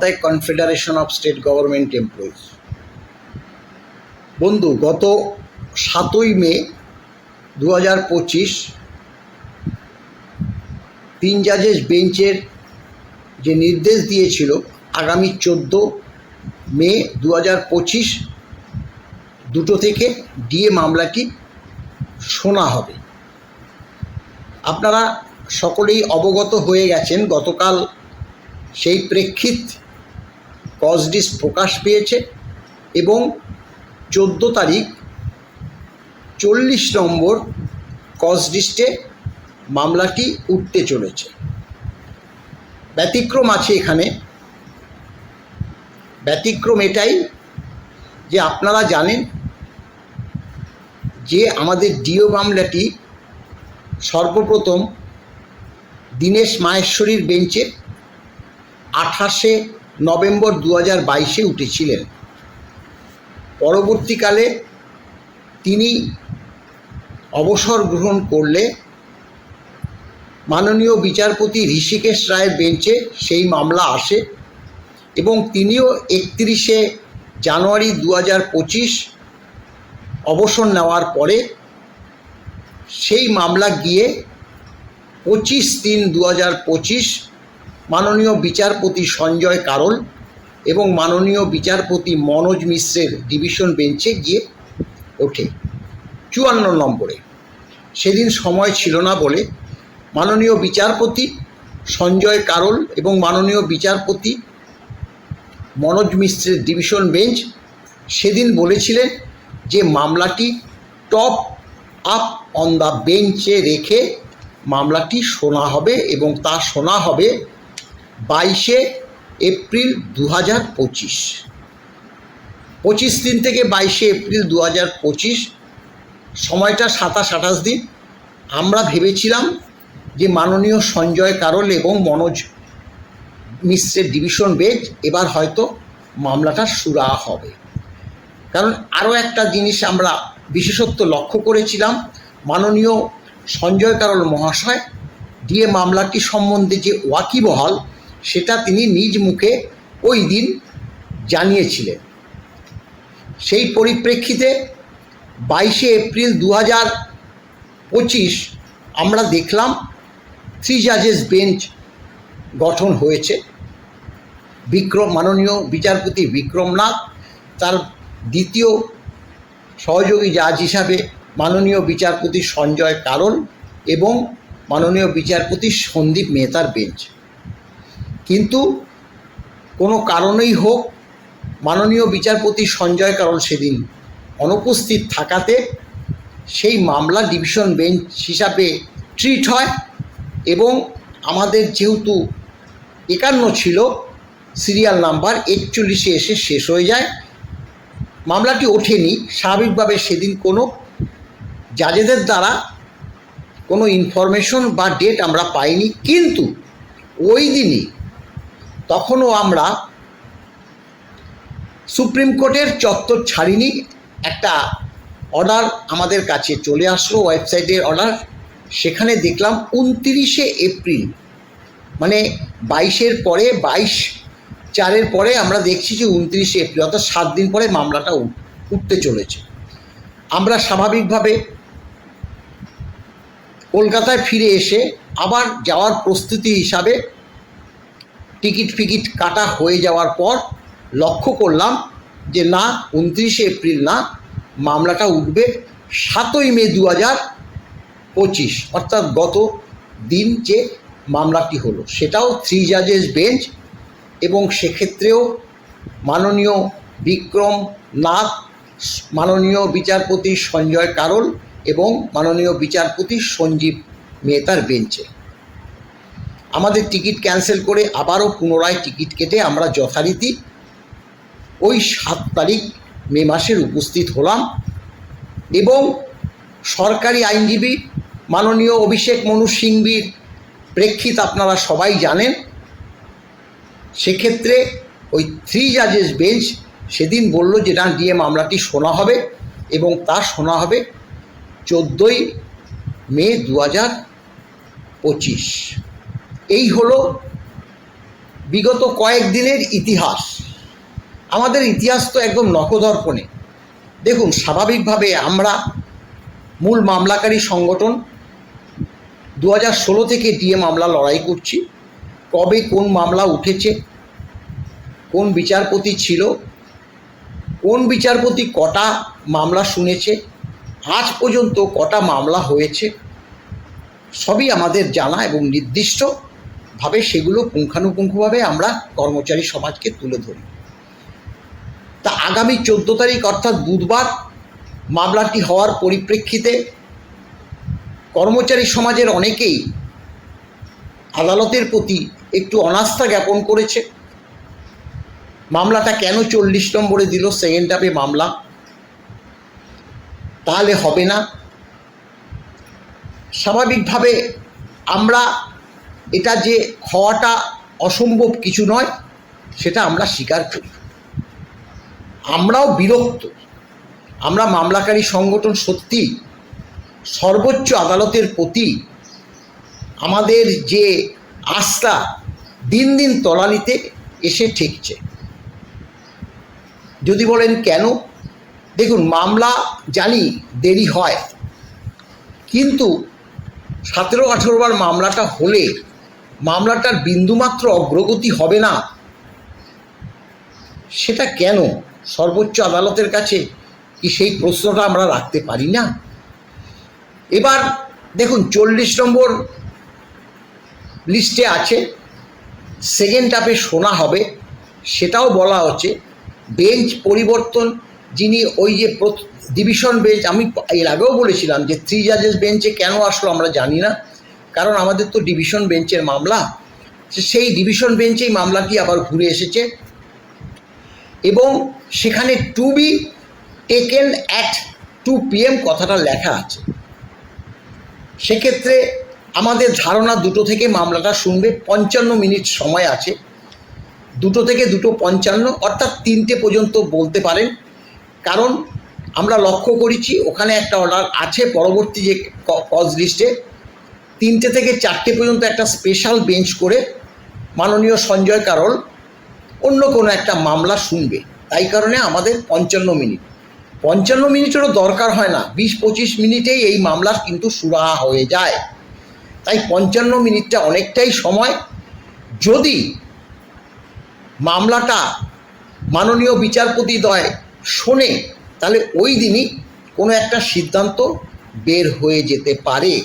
তাই confederation of state government employees বন্ধু, গত সাতই মে দু হাজার পঁচিশ তিন জাজেস বেঞ্চের যে নির্দেশ দিয়েছিল, আগামী চোদ্দ মে দু হাজার পঁচিশ দুটো থেকে ডিএ মামলাটি শোনা হবে। আপনারা সকলেই অবগত হয়ে গেছেন, গতকাল সেই প্রেক্ষিত কজডিস প্রকাশ পেয়েছে এবং চোদ্দ তারিখ চল্লিশ নম্বর কজডিস্টে মামলাটি উঠতে চলেছে। ব্যতিক্রম আছে এখানে। ব্যতিক্রম এটাই যে আপনারা জানেন যে আমাদের ডিও মামলাটি সর্বপ্রথম দীনেশ মাহেশ্বরীর বেঞ্চে আঠাশে নভেম্বর দু হাজার বাইশে উঠেছিলেন। পরবর্তীকালে তিনি অবসর গ্রহণ করলে মাননীয় বিচারপতি ঋষিকেশ রায়ের বেঞ্চে সেই মামলা আসে এবং তিনিও একত্রিশে জানুয়ারি দু হাজার পঁচিশ অবসর নেওয়ার পরে সেই মামলা গিয়ে পঁচিশ তিন দু হাজার পঁচিশ মাননীয় বিচারপতি সঞ্জয় কারল এবং মাননীয় বিচারপতি মনোজ মিশ্রের ডিভিশন বেঞ্চে গিয়ে ওঠে চুয়ান্ন নম্বরে। সেদিন সময় ছিল না বলে মাননীয় বিচারপতি সঞ্জয় কারল এবং মাননীয় বিচারপতি মনোজ মিশ্রের ডিভিশন বেঞ্চ সেদিন বলেছিলেন যে মামলাটি টপ আপ অন দ্য বেঞ্চে রেখে মামলাটি শোনা হবে এবং তা শোনা হবে বাইশে এপ্রিল দু হাজার পঁচিশ। পঁচিশ দিন থেকে বাইশে এপ্রিল দু হাজার পঁচিশ, সময়টা সাতাশ আঠাশ দিন। আমরা ভেবেছিলাম যে মাননীয় সঞ্জয় কারল এবং মনোজ মিশ্রের ডিভিশন বেঞ্চ এবার হয়তো মামলাটা সুরা হবে। কারণ আরও একটা জিনিস আমরা বিশেষত্ব লক্ষ্য করেছিলাম, মাননীয় সঞ্জয় কারল মহাশয় দিয়ে মামলাটি সম্বন্ধে যে ওয়াকিবহাল সেটা তিনি নিজ মুখে ওই দিন জানিয়েছিলেন। সেই পরিপ্রেক্ষিতে বাইশে এপ্রিল দু হাজার পঁচিশ আমরা দেখলাম থ্রি জাজেস বেঞ্চ গঠন হয়েছে। বিক্রম, মাননীয় বিচারপতি বিক্রমনাথ, তার দ্বিতীয় সহযোগী জাজ হিসাবে মাননীয় বিচারপতি সঞ্জয় কারল এবং মাননীয় বিচারপতি সন্দীপ মেহতার বেঞ্চ। কিন্তু কোনো কারণেই হোক মাননীয় বিচারপতি সঞ্জয় কারণ সেদিন অনুপস্থিত থাকাতে সেই মামলা ডিভিশন বেঞ্চ হিসাবে ট্রিট হয় এবং আমাদের যেহেতু একান্ন ছিল, সিরিয়াল নাম্বার একচল্লিশে এসে শেষ হয়ে যায়। মামলাটি ওঠেনি। স্বাভাবিকভাবে সেদিন কোনো জাজেদের দ্বারা কোনো ইনফরমেশন বা ডেট আমরা পাইনি। কিন্তু ওই দিনই তখনও আমরা সুপ্রিম কোর্টের চত্বর ছাড়িনি, একটা অর্ডার আমাদের কাছে চলে আসলো, ওয়েবসাইটের অর্ডার। সেখানে দেখলাম উনতিরিশে এপ্রিল মানে বাইশের পরে, বাইশ চারের পরে আমরা দেখছি যে উনত্রিশে এপ্রিল, অর্থাৎ সাত দিন পরে মামলাটা উঠ- উঠতে চলেছে। আমরা স্বাভাবিকভাবে কলকাতায় ফিরে এসে আবার যাওয়ার প্রস্তুতি হিসাবে টিকিট ফিকিট কাটা হয়ে যাওয়ার পর লক্ষ্য করলাম যে না, উনত্রিশে এপ্রিল না, মামলাটা উঠবে সাতই মে দু হাজার পঁচিশ। অর্থাৎ গত দিন যে মামলাটি হলো, সেটাও থ্রি জাজেস বেঞ্চ এবং সেক্ষেত্রেও মাননীয় বিক্রম নাথ, মাননীয় বিচারপতি সঞ্জয় কারল এবং মাননীয় বিচারপতি সঞ্জীব মেহতার বেঞ্চে আমাদের টিকিট ক্যান্সেল করে আবারও পুনরায় টিকিট কেটে আমরা যথারীতি ওই সাত তারিখ মে মাসের উপস্থিত হলাম এবং সরকারি আইনজীবী মাননীয় অভিষেক মনু সিংবির প্রেক্ষিত আপনারা সবাই জানেন, সেক্ষেত্রে ওই থ্রি জাজেস বেঞ্চ সেদিন বলল যে না ডিএ মামলাটি শোনা হবে এবং তা শোনা হবে চোদ্দোই মে দু হাজার পঁচিশ। এই হলো বিগত কয়েক দিনের ইতিহাস। আমাদের ইতিহাস তো একদম নখদর্পণে। দেখুন, স্বাভাবিকভাবে আমরা মূল মামলাকারী সংগঠন দু ষোলো থেকে ডিএ মামলা লড়াই করছি। কবে কোন মামলা উঠেছে, কোন বিচারপতি ছিল, কোন বিচারপতি কটা মামলা শুনেছে, আজ পর্যন্ত কটা মামলা হয়েছে, সবই আমাদের জানা এবং নির্দিষ্টভাবে সেগুলো পুঙ্খানুপুঙ্খভাবে আমরা কর্মচারী সমাজকে তুলে ধরি। তা আগামী চোদ্দ তারিখ অর্থাৎ বুধবার মামলাটি হওয়ার পরিপ্রেক্ষিতে কর্মচারী সমাজের অনেকেই আদালতের প্রতি একটু অনাস্থা জ্ঞাপন করেছে। মামলাটা কেন চল্লিশ নম্বরে দিল সেকেন্ড হাফে মামলা? তাহলে হবে না। স্বাভাবিকভাবে আমরা এটা যে হওয়াটা অসম্ভব কিছু নয়, সেটা আমরা স্বীকার করি। আমরাও বিরক্ত। আমরা মামলাকারী সংগঠন সত্যি সর্বোচ্চ আদালতের প্রতি আমাদের যে আস্থা দিন দিন তলানিতে এসে ঠেকছে। যদি বলেন কেন? দেখুন, মামলা জানি দেরি হয়, কিন্তু সতেরো আঠেরো বার মামলাটা হলে মামলাটার বিন্দুমাত্র অগ্রগতি হবে না। সেটা কেন? সর্বোচ্চ আদালতের কাছে কি সেই প্রশ্নটা আমরা রাখতে পারি না? এবার দেখুন, চল্লিশ নম্বর লিস্টে আছে সেকেন্ড হাফে শোনা হবে, সেটাও বলা হচ্ছে বেঞ্চ পরিবর্তন যিনি ওই যে ডিভিশন বেঞ্চ আমি এর আগেও বলেছিলাম যে থ্রি জাজেস বেঞ্চে কেন আসলো আমরা জানি না। কারণ আমাদের তো ডিভিশন বেঞ্চের মামলা। সেই ডিভিশন বেঞ্চেই মামলাটি আবার ঘুরে এসেছে। এবং সেখানে to be taken at two PM কথাটা লেখা আছে। সেক্ষেত্রে আমাদের ধারণা দুটো থেকে মামলাটা শুনবে, পঞ্চান্ন মিনিট সময় আছে। দুটো থেকে দুটো পঞ্চান্ন, অর্থাৎ তিনটে পর্যন্ত বলতে পারেন। কারণ আমরা লক্ষ্য করেছি, ওখানে একটা অর্ডার আছে, পরবর্তী যে কজ লিস্টে তিনটে থেকে চারটে পর্যন্ত একটা স্পেশাল বেঞ্চ করে মাননীয় সঞ্জয় কারল অন্য কোনো একটা মামলা শুনবে। তাই কারণে আমাদের পঞ্চান্ন মিনিট। পঞ্চান্ন মিনিটেরও দরকার হয় না। বিশ পঁচিশ মিনিটেই এই মামলার কিন্তু সুরাহা হয়ে যায়। তাই পঞ্চান্ন মিনিটটা অনেকটাই সময়। যদি মামলাটা মাননীয় বিচারপতি দয় শোনে, তাহলে ওই দিনই কোনো একটা সিদ্ধান্ত বের হয়ে যেতে পারে।